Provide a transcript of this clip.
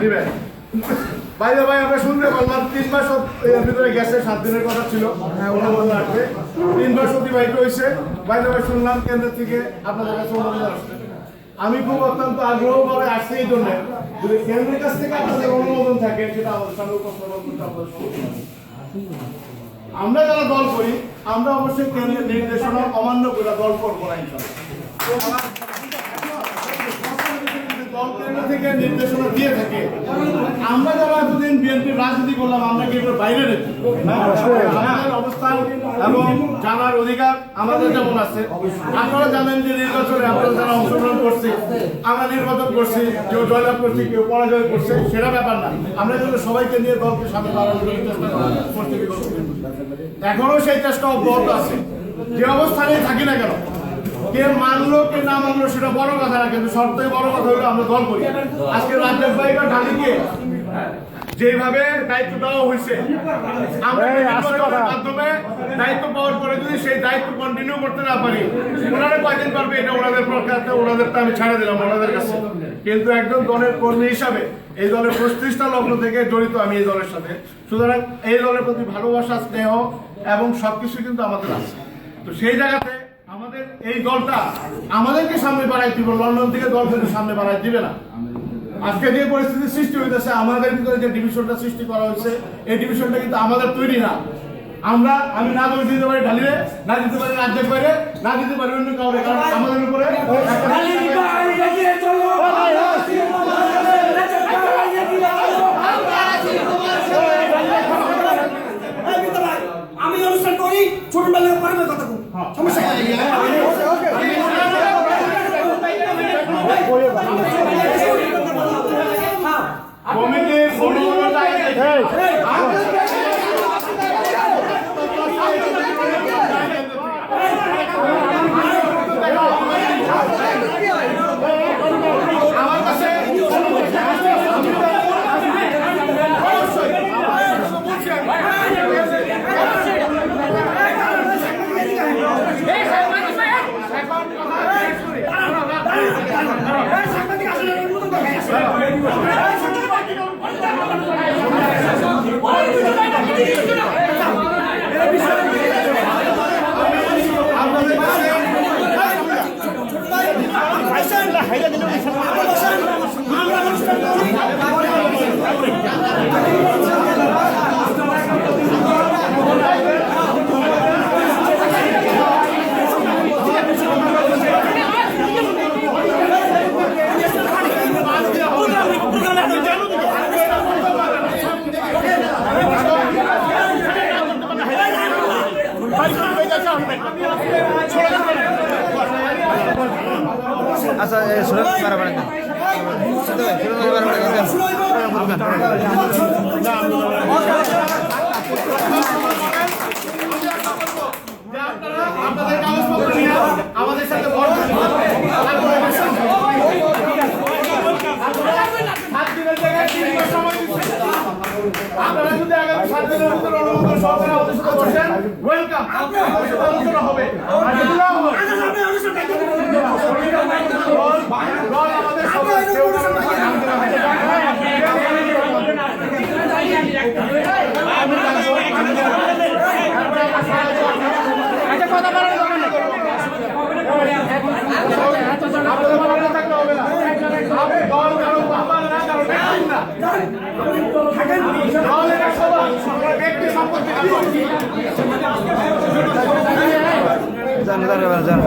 দিবেন। বাইরে ভাই আমরা শুনতে পারলাম তিন মাস ভিতরে গেছে সাত দিনের কথা ছিল। অনুমোদন তিন মাস অতিবাহিত হয়েছে। বাইরে ভাই শুনলাম কেন্দ্র থেকে আপনাদের কাছে অনুমোদন আসছে আমি খুব অত্যন্ত আগ্রহ ভাবে আসছি এই জন্য। যদি কেন্দ্রের কাছ থেকে আপনাদের অনুমোদন থাকে সেটা আমাদের উপস্থাপন করতে আমরা যারা দল করি আমরা অবশ্যই কেন্দ্রের নির্দেশনা অমান্য করে দল করব না কেন্দ্র থেকে নির্দেশনা দিয়ে থাকে। আমরা যারা এতদিন বিএনপি রাজনীতি করলাম আমরা কি বাইরে রেখে অবস্থান এবং জানার অধিকার আমাদের যেমন আছে। আপনারা জানেন যে নির্বাচনে যারা অংশগ্রহণ করছি আমরা নির্বাচন করছি কেউ জয়লাভ করছি কেউ পরাজয় করছে সেটা ব্যাপার না। আমরা কিন্তু সবাইকে নিয়ে দলকে সামনে। এখনও সেই চেষ্টা অব্যাহত আছে। যে অবস্থানেই থাকি না কেন কে মানলো কে না মানলো সেটা বড় কথা না কিন্তু সব থেকে বড় কথা হলো আমরা দল করি। আজকে রাজ্যের বাইকা ঢালিকে যেভাবে দায়িত্ব দেওয়া হয়েছে। আমরা মাধ্যমে দায়িত্ব পাওয়ার পরে যদি সেই দায়িত্ব কন্টিনিউ করতে না পারি ওনারা কয়দিন পারবে এটা ওনাদের ওনাদেরটা আমি ছাড়ে দিলাম ওনাদের কাছে। কিন্তু একজন দলের কর্মী হিসাবে এই দলের পঁয়ত্রিশটা লগ্ন থেকে জড়িত আমি এই দলের সাথে। সুতরাং এই দলের প্রতি ভালোবাসা স্নেহ এবং সবকিছু কিন্তু আমাদের আছে। তো সেই জায়গাতে আমাদের এই দলটা আমাদেরকে সামনে বাড়াই দিব, লন্ডন থেকে দল কিন্তু সামনে বাড়াই দিবে না। আজকে যে পরিস্থিতি সৃষ্টি হইতেছে, আমাদের ভিতরে যে ডিভিশনটা সৃষ্টি করা হয়েছে, এই ডিভিশনটা কিন্তু আমাদের তৈরি না। আমরা, আমি না দোষ দিতে পারি ঢালিরে, না দিতে পারি রাজ্যের বাইরে, না দিতে পারি অন্য কাউরে, কারণ আমাদের উপরে আমি অনুষ্ঠান করি, ছোটবেলায় পড়বে কথা খুব সমস্যা কি? কমিটির অনুমোদনটা আমার আপনাদের আচ্ছা সুরজ বারবার আমাদের সাথে। আপনারা যদি আগামী আপনাদের সাথে আলোচনা হবে। আর যদি না হয়, আমি অনুষ্ঠান দায়িত্ব নেব। দল- দল আমাদের সবাই কেউ কারও সাথে জানতে না হয়। আপনাদের ভালো থাকলে হবে না। আপনি দল কারও বাবা না, কারও ব্যক্তি না। দল এটা সবার, সবার ব্যক্তি সম্পত্তি না। জান জান জান